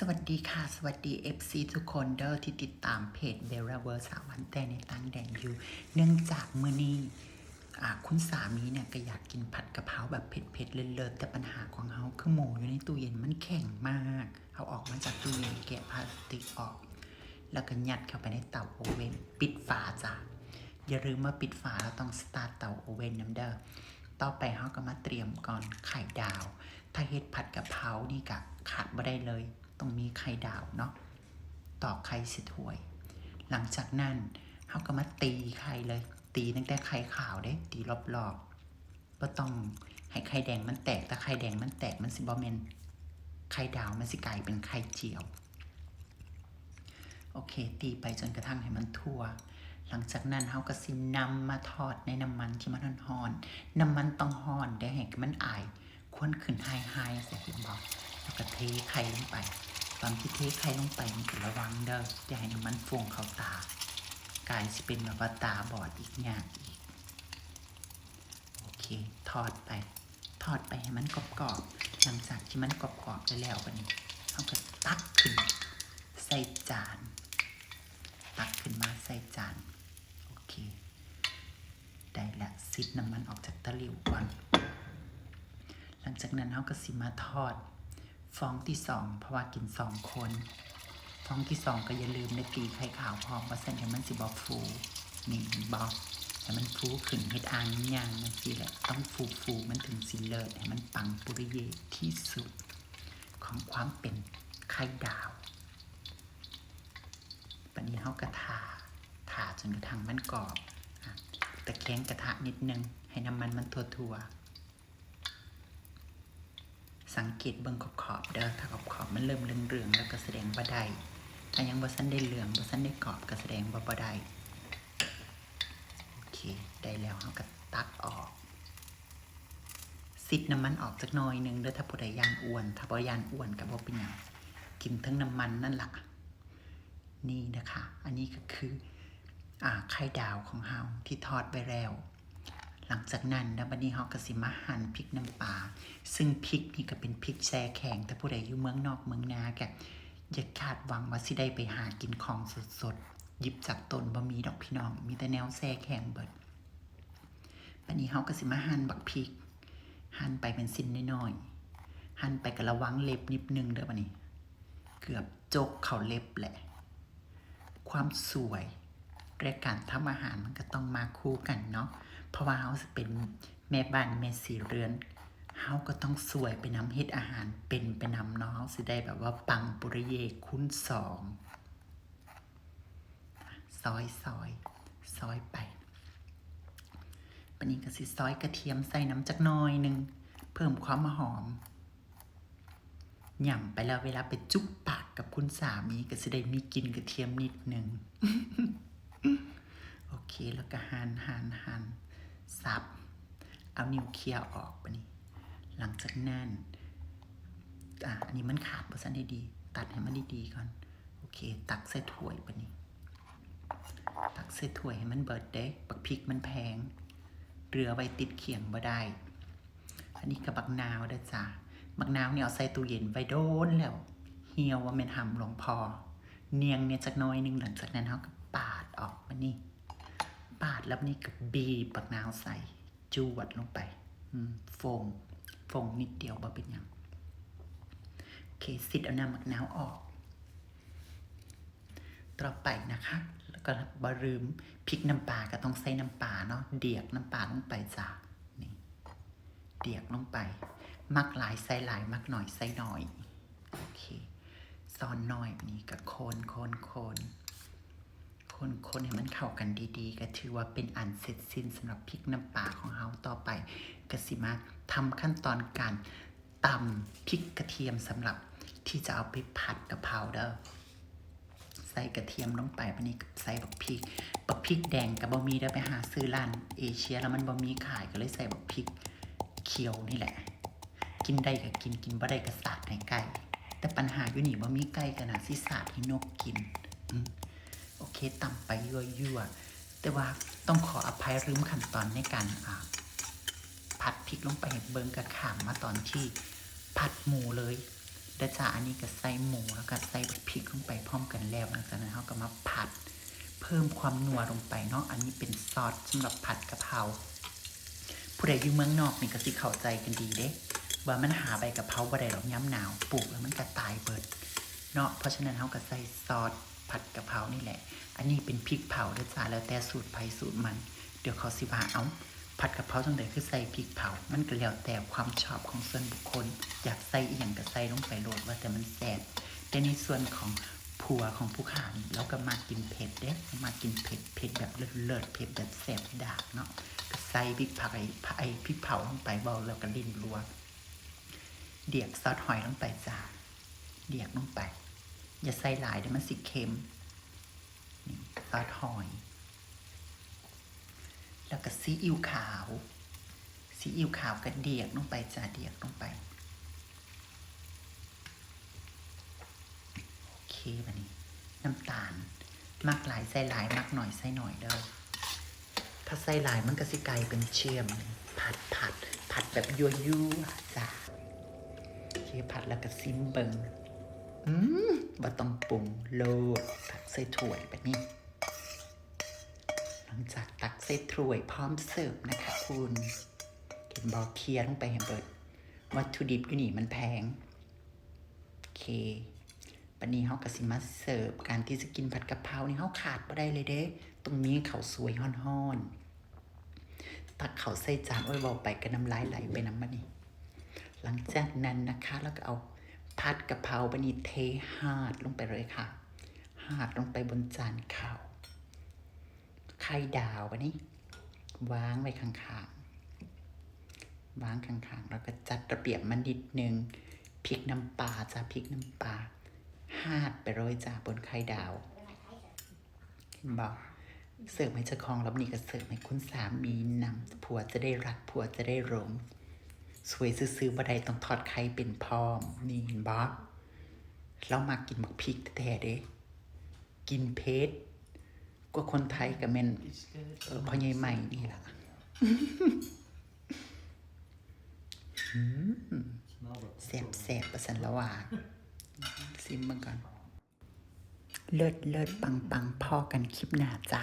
สวัสดีค่ะ สวัสดี FC ทุกคนเด้อที่ติดตามเพจเบล l าเวอร์สาวันแต่ในตังแดงอยู่เนื่องจากมื้อนี้คุณสามีเนี่ยก็อยากกินผัดกะเพราแบบเผ็ดๆเลิศๆแต่ปัญหาของเขาคือหมูอยู่ในตู้เย็นมันแข็งมาก เอาออกมาจากตู้เย็นแกะพลาสติกออก แล้วก็ยัดเข้าไปในเตาโอเว่นปิดฝาจ้ะอย่าลืมว่าปิดฝาเราต้องสตาร์ทเตาโอเว่นน้ำเด้อต่อไปเขาก็มาเตรียมก่อนไข่ดาว ถ้าเฮ็ดผัดกะเพรานี่กะขาดไม่ได้เลย ต้องมีไข่ดาวเนาะตอกไข่สิถ้วย หลังจากนั้นเขาก็มาตีไข่เลย ตีตั้งแต่ไข่ขาวเด้ ตีรอบๆก็ต้องให้ไข่แดงมันแตกถ้าไข่แดงมันแตกมันสิบอเมนไข่ดาวมันสิกลายเป็นไข่เจียว โอเค ตีไปจนกระทั่งให้มันทั่ว หลังจากนั้นเขาก็สินำมาทอดในน้ำมันที่มันห่อนๆน้ำมันต้องห่อนได้ให้มันอาย ควนขึ้นไฮไฮใส่เห็นบอก แล้วก็เทไข่ลงไปตอนที่เทไข่ลงไปมันก็ระวังเด้ออย่าให้น้ำมันฟงเข้าตากลายจะเป็นแบบว่าตาบอดอีกอย่างอีก โอเค ทอดไป ทอดไปให้มันกรอบๆหลังจากที่มันกรอบๆได้แล้วบันี้เขาก็ตักขึ้น ใส่จาน ตักขึ้นมาใส่จาน โอเค ได้ละซิดน้ำมันออกจากตะหลิวก่อน หลังจากนั้นเขาก็สิมาทอด ฟองที่สองเพราะว่ากินสองคนฟองที่สองก็อย่าลืมในตีไข่ขาวพร้อมว่าเส้นให้มันสิบอกฟูนี่บอกให้มันฟูขึ้นเฮ็ดอ่างย่างมันสิแหละต้องฟูฟูมันถึงสิเลิศให้มันปังปุริเยที่สุด ของความเป็นไข่ดาวปันนี้เขากระทาทาจนกระทั่งมันกรอบตะแคงกระทะนิดนึง ให้น้ำมันมันทั่วๆ สังเกตเบิ่งขอบขอบเด้อถ้าขอบขอบมันเริ่มเหลืองๆแล้วก็แสดงว่ได้ถ้ายังบ่สันได้เหลืองบ่สันได้กรอบก็แสดงว่าบ่ได้โอเคได้แล้วเขาก็ตักออกซิดน้ำมันออกจากหน้อยหนึงเด้อถ้าผู้ใดยานอ้วน ถ้าบ่ยานอ้วนก็บ่เป็นหยังกินทั้งน้ำมันนั่นล่ะนี่นะคะ อันนี้ก็คือ อ่าไข่ดาวของเฮาที่ทอดไปแล้ว หลังจากนั้นนะบัดนี้เฮาก็สิมาหั่นพริกน้ำปลาซึ่งพริกนี่ก็เป็นพริกแช่แข็งแต่ผู้ใดอยู่เมืองนอกเมืองนาแกอย่าคาดหวังว่าสิได้ไปหากินของสดๆหยิบจากต้นบ่มีดอกพี่น้อง มีแต่แนวแช่แข็งเบิดบัดนี้เฮาก็สิมาหั่นบักพริก หั่นไปเป็นสิ้นน้อยๆหั่นไปก็ระวังเล็บนิดนึงเด้อบัดนี้ เกือบจกเข้าเล็บแหละ ความสวย และการทำอาหารมันก็ต้องมาคู่กันเนาะเพราะว่าเขาจะเป็นแม่บ้านแม่สีเรือนเขาก็ต้องสวยไปนำเฮ็ดอาหารเป็นไปนำเนาะเขาสิได้แบบว่าปังปุริเยคุณสองซอยซอยซอยไปปันนี้ก็สิซอยกระเทียมใส่น้ำจักหน้อยหนึ่งเพิ่มความหอมหย่ำไปแล้วเวลาไปจุ๊บปากกับคุณสามีก็จะได้มีกินกระเทียมนิดหนึ่ง แล้วก็หันหันหันสับ เอานิ้วเคี่ยวออกปนี่หลังจากนั้นอะอันนี้มันขาดเพราะฉะนั้นดี ตัดให้มันดีๆก่อน โอเค ตักใส่ถ้วยปนี่ตักใส่ถ้วยให้มันเบิดเด้บักพริกมันแพงเรือไว้ติดเขียงบ่ได้ อันนี้กับบักนาวเด้จ้ะบักนาวเนี่ยเอาใส่ตู้เย็นไว้โดนแล้ว เหี่ยวว่าม่นหำหลวงพอ เนียงเนี่ยจักน้อยหนึงหลังจากนั้นเขาก็ปาดออกมานี่ ปาดแล้วนี่ก็บีบบักนาวใส่ จวดลงไปอืมฟงฟงนิดเดียวบ่เป็นยังโอเคสิดเอาน้ำบักนาวออก ต่อไปนะคะ แล้วก็บะลืมพริกน้ำปลาก็ต้องใส่น้ำปลาเนาะเดียกน้ำปลาลงไปจ้ะนี่เดียกลงไป มักหลายใส่หลาย มักหน่อยใส่หน่อยโอเคซอนหน่อยนี่ก็โคนโคนโคน คนคนให้มันเข้ากันดีๆ ก็ถือว่าเป็นอันเสร็จสิ้นสำหรับพริกน้ำปลาของเราต่อไปกสิมาทำขั้นตอนการตำพริกกระเทียมสำหรับที่จะเอาไปผัดกะเพราเด้อใส่กระเทียมลงไปวันนี้ใส่บักพริกบักพริกแดงกับบะหมี่ได้ไปหาซื้อร้านเอเชียแล้วมันบะหมี่ขายก็เลยใส่บักพริกเขียวนี่แหละ กินได้ก็กินกินบ่ได้ก็สาดให้ไก่แต่ปัญหาอยู่นี่บ่มีไก่กันนะสิสาดให้นกกินอื โอเคต่ำไปยั่วๆแต่ว่าต้องขออภัยลืมขั้นตอนในการผัดพริกลงไปเบิงกระขามมาตอนที่ผัดหมูเลยเดี๋ยวจ้าอันนี้ก็ใส่หมูแล้วก็ใส่พริกลงไปพร้อมกันแล้วหลังจากนั้นเราก็มาผัดเพิ่มความนัวลงไปเนาะอันนี้เป็นซอสสำหรับผัดกะเพราผู้ใดอยู่เมืองนอกนี่ก็สิเข้าใจกันดีเด้ว่ามันหาใบกะเพราบ่ได้หรอกย้ำหนาวปลูกแล้วมันก็ตายเบิดเนาะเพราะฉะนั้นเขาก็ใส่ซอส ผัดกะเพรานี่แหละ อันนี้เป็นพริกเผาเด้อจ้าแล้วแต่สูตรไผสูตรมัน เดี๋ยวเขาสิว่าเอาผัดกะเพราจังไดคือใส่พริกเผา มันก็แล้วแต่ความชอบของส่วนบุคคล อยากใส่อีหยังก็ใส่ลงไปโหลดว่าแต่มันแซ่บแต่ในส่วนของผัวของผู้ขานเราก็มากินเผ็ดเด้มากินเผ็ดเผ็ดแบบเลิศเผ็ดแบบแซ่บดากเนาะก็ใส่พริกเผาไอ้ไอ้พริกเผาลงไปเบาแล้วก็ลิ้นรัว เดียกซอสหอยลงไปจ้าเดียกลงไป อย่าใส่หลายเดี๋ยวมันสิเค็มนี่ซอสหอย แล้วก็ซีอิ๊วขาว ซีอิ๊วขาวก็เดียกลงไปจ้าเดียกลงไป โอเคบันนี้ น้ำตาล มักหลายใส่หลายมักหน่อยใส่หน่อยเด้อถ้าใส่หลายมันก็สิกลายเป็นเชื่อมผัดผัดผัดแบบยั่วยั่วจ้าเคผัดแล้วก็ซิมเบิง อืมบ่ต้องปรุงโลดตักใส่ถ้วยแบบนี้หลังจากตักใส่ถ้วยพร้อมเสิร์ฟนะคะคุณเห็นบอกเคลียร์ลงไปให้เบิดวัตถุดิบอยู่นี่มันแพงโอเคปันนี้เขากสิมาเสิร์ฟการที่จะกินผัดกะเพรานี่เขาขาดไม่ได้เลยเด้ ตรงนี้เขาสวยห่อนๆตักเขาใส่จานโอ้บอกไปก็น้ำลายไหลไปน้ำมันนี่หลังจากนั้นนะคะแล้วก็เอา ผัดกะเพราบันนี้เทหาดลงไปเลยค่ะ หาดลงไปบนจานข้าวไข่ดาววันนี้วางไว้ข้างๆวางข้างๆแล้วก็จัดระเบียบมันนิดนึงพริกน้ำปลาจ้าพริกน้ำปลาหาดไปโรยจ้าบนไข่ดาวเห็นบอกเสิร์ฟให้เจ้าของแล้วนี่ก็เสิร์ฟให้คุณสามีนำผัวจะได้รักผัวจะได้หลง สวยซื้อๆบ่ได้ต้องทอดไข่เป็นพร้อม นี่เห็นบอกเรามากินหมักพริกแท้ๆเด้ กินเพชรก็คนไทยกับแม่นเออพ่อใหญ่ใหม่นี่ล่ะอืมแสบแสบประสันละว่าซิมมันก่อน เลิศเลิศปังปังพ่อกันคลิปหน้าจ้ะ